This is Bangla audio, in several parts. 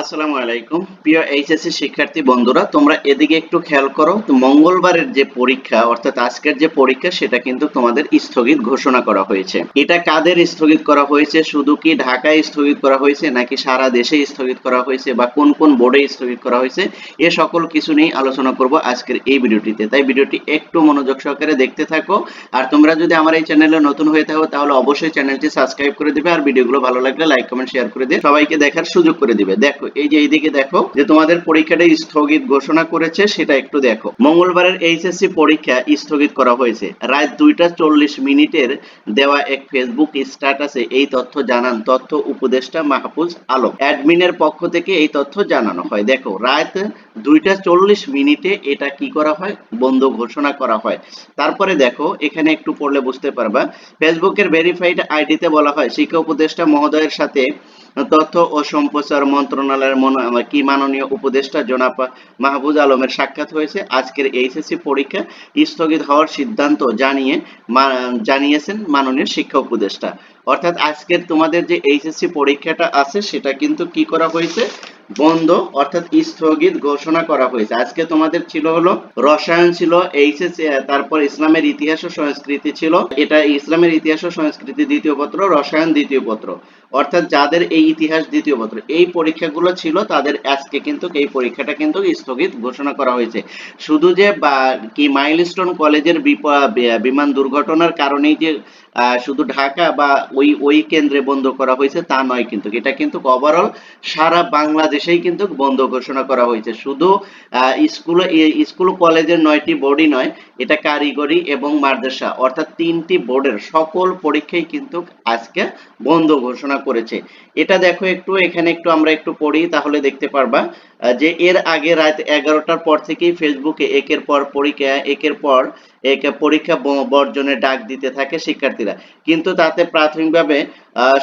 আসসালামু আলাইকুম। প্রিয় এইচএসসি শিক্ষার্থী বন্ধুরা, তোমরা এদিকে একটু খেয়াল করো মঙ্গলবারের যে পরীক্ষা, অর্থাৎ আজকের যে পরীক্ষা, সেটা কিন্তু তোমাদের স্থগিত ঘোষণা করা হয়েছে। এটা কাদের স্থগিত করা হয়েছে? শুধু কি ঢাকায় স্থগিত করা হয়েছে, নাকি সারা দেশে স্থগিত করা হয়েছে, বা কোন কোন বোর্ডে স্থগিত করা হয়েছে? এ সকল কিছু নিয়ে আলোচনা করব আজকের এই ভিডিওটিতে। তাই ভিডিওটি একটু মনোযোগ সহকারে দেখতে থাকো। আর তোমরা যদি আমার এই চ্যানেলে নতুন হয়ে থাকো, তাহলে অবশ্যই চ্যানেলটি সাবস্ক্রাইব করে দিবে, আর ভিডিওগুলো ভালো লাগলে লাইক, কমেন্ট, শেয়ার করে দিয়ে সবাইকে দেখার সুযোগ করে দিবে। দেখো এই যে এইদিকে দেখো, যে তোমাদের পরীক্ষাটা স্থগিত ঘোষণা করেছে, সেটা একটু দেখো। মঙ্গলবারের এইচএসসি পরীক্ষা স্থগিত করা হয়েছে। রাত দুইটা চল্লিশ মিনিটের দেওয়া এক ফেসবুক স্ট্যাটাসে এই তথ্য জানান তথ্য উপদেষ্টা মাহফুজ আলম। অ্যাডমিনের পক্ষ থেকে এই তথ্য জানানো হয়। দেখো, রাত দুইটা চল্লিশ মিনিটে এটা কি করা হয়? বন্ধ ঘোষণা করা হয়। তারপরে দেখো, এখানে একটু পড়লে বুঝতে পারবা। ফেসবুকের ভেরিফাইড আইডিতে বলা হয়, শিক্ষা উপদেষ্টা মহোদয়ের সাথে তথ্য ও সম্প্রচার মন্ত্রণালয়ের কি মাননীয় উপদেষ্টা জনাব মাহবুজ আলমের সাক্ষাৎ হয়েছে। আজকের এইচএসসি পরীক্ষা স্থগিত হওয়ার সিদ্ধান্ত জানিয়ে জানিয়েছেন মাননীয় শিক্ষা উপদেষ্টা। অর্থাৎ আজকের তোমাদের যে এইচএসসি পরীক্ষাটা আছে, সেটা কিন্তু কি করা হয়েছে? বন্ধ, অর্থাৎ স্থগিত ঘোষণা করা হয়েছে। আজকে তোমাদের ছিল হলো রসায়ন ছিল এইচএস তারপর ইসলামের ইতিহাস ও সংস্কৃতি ছিল। এটা ইসলামের ইতিহাস ও সংস্কৃতি দ্বিতীয় পত্র, রসায়ন দ্বিতীয় পত্র। অর্থাৎ যাদের এই ইতিহাস দ্বিতীয় পত্র, এই পরীক্ষাগুলো ছিল তাদের আজকে কিন্তু এই পরীক্ষাটা কিন্তু স্থগিত ঘোষণা করা হয়েছে। শুধু যে কি মাইলস্টোন কলেজের বিমান দুর্ঘটনার কারণেই যে শুধু ঢাকা বা ওই ওই কেন্দ্রে বন্ধ করা হয়েছে তা নয় কিন্তু, এটা কিন্তু ওভারঅল সারা বাংলাদেশেই কিন্তু বন্ধ ঘোষণা করা হয়েছে। শুধু স্কুল স্কুল কলেজের নয়টি বোর্ডই নয়, এটা কারিগরি এবং মাদ্রাসা, অর্থাৎ তিনটি বোর্ডের সকল পরীক্ষাই কিন্তু আজকে বন্ধ ঘোষণা করেছে এটা দেখো একটু, এখানে একটু আমরা একটু পড়ি, তাহলে দেখতে পারবা যে এর আগে রাত এগারোটার পর থেকেই ফেসবুকে একের পর পরীক্ষা, একের পর এক পরীক্ষা বর্জনের ডাক দিতে থাকে শিক্ষার্থীরা। কিন্তু তাতে প্রাথমিকভাবে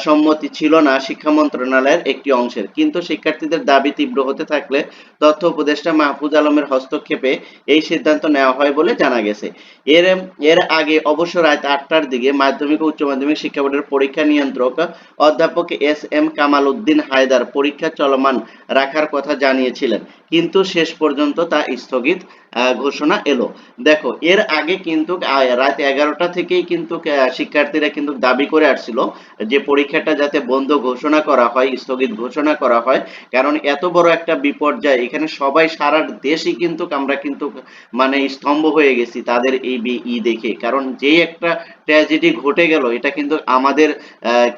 সম্মতি ছিল না শিক্ষা মন্ত্রণালয়ের একটি অংশের। কিন্তু শিক্ষার্থীদের দাবি তীব্র হতে থাকলে তথ্য উপদেষ্টা মাহফুজ আলমের হস্তক্ষেপে এই সিদ্ধান্ত নেওয়া হয় বলে জানা গেছে। এর এর আগে অবশ্য রাত আটটার দিকে মাধ্যমিক ও উচ্চ মাধ্যমিক শিক্ষা বোর্ডের পরীক্ষা নিয়ন্ত্রক অধ্যাপক এস এম কামাল উদ্দিন হায়দার পরীক্ষা চলমান রাখার কথা জানিয়েছিলেন। কিন্তু শেষ পর্যন্ত তা স্থগিত ঘোষণা এলো। দেখো, এর আগে কিন্তু রাত এগারোটা থেকেই কিন্তু শিক্ষার্থীরা কিন্তু দাবি করে আসছিল যে পরীক্ষাটা যাতে বন্ধ ঘোষণা করা হয়, স্থগিত ঘোষণা করা হয়। কারণ এত বড় একটা বিপর্যয়, এখানে সবাই, সারা দেশই কিন্তু, আমরা কিন্তু মানে স্তম্ভ হয়ে গেছি তাদের এই ই দেখে। কারণ যে একটা ট্র্যাজেডি ঘটে গেল, এটা কিন্তু আমাদের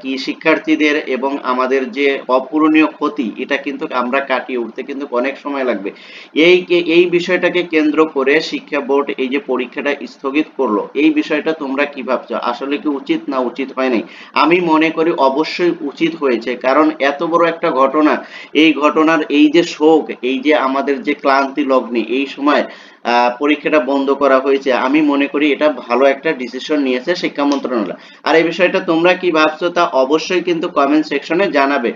কি শিক্ষার্থীদের এবং আমাদের যে অপূরণীয় ক্ষতি, এটা কিন্তু আমরা কাটিয়ে উঠতে কিন্তু অনেক সময় লাগবে। এই এই বিষয়টাকে কেন্দ্র করে শিক্ষা বোর্ড এই যে পরীক্ষাটা স্থগিত করল, এই বিষয়টা তোমরা কি ভাবছ? আসলে কি উচিত না উচিত হয় নাই? আমি মনে করি অবশ্যই উচিত হয়েছে, কারণ এত বড় একটা ঘটনা, এই ঘটনার এই যে শোক, এই যে আমাদের যে ক্লান্তি লগ্নি, এই সময় পরীক্ষাটা বন্ধ করা হয়েছে, আমি মনে করি এটা ভালো একটা ডিসিশন নিয়েছে শিক্ষা মন্ত্রণালয়। আর এই বিষয়টা তোমরা কি ভাবছ তা অবশ্যই কিন্তু কমেন্ট সেকশনে জানাবে।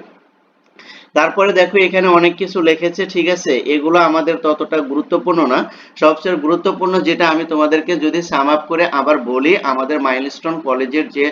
তারপরে দেখো এখানে অনেক কিছু লিখেছে, ঠিক আছে? এগুলো আমাদের ততটা গুরুত্বপূর্ণ না। সবচেয়ে গুরুত্বপূর্ণ যেটা আমি তোমাদেরকে যদি সাম আপ করে আবার বলি, আমাদের মাইলস্টোন কলেজের যে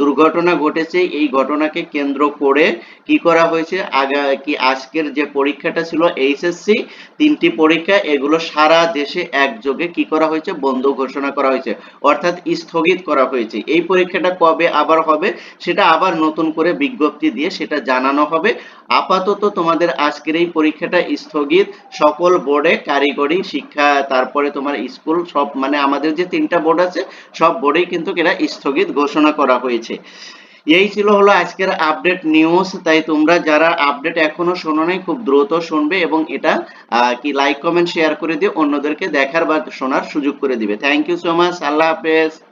দুর্ঘটনা ঘটেছে, এই ঘটনাকে কেন্দ্র করে কি করা হয়েছে? আগা, কি আজকের যে পরীক্ষাটা ছিল এইচএসসি তিনটি পরীক্ষা, এগুলো সারা দেশে একযোগে কি করা হয়েছে? বন্ধ ঘোষণা করা হয়েছে, অর্থাৎ স্থগিত করা হয়েছে। এই পরীক্ষাটা কবে আবার হবে? সেটা আবার নতুন করে বিজ্ঞপ্তি দিয়ে সেটা জানানো হবে। আপাতত তোমাদের আজকের এই পরীক্ষাটা স্থগিত। সকল বোর্ডে কারিগরি, শিক্ষা, তারপরে তোমার স্কুল সব মানে আমাদের যে তিনটা বোর্ড আছে, সব বোর্ডেই কিন্তু এটা স্থগিত ঘোষণা করা হয়েছে। এই ছিল হলো আজকের আপডেট নিউজ তাই তোমরা যারা আপডেট এখনও শোনো নাই, খুব দ্রুত শুনবে এবং এটা কি লাইক কমেন্ট শেয়ার করে দিয়ে অন্যদেরকে দেখার বা শোনার সুযোগ করে দিবে। থ্যাংক ইউ সো মাচ আল্লাহ হাফেজ।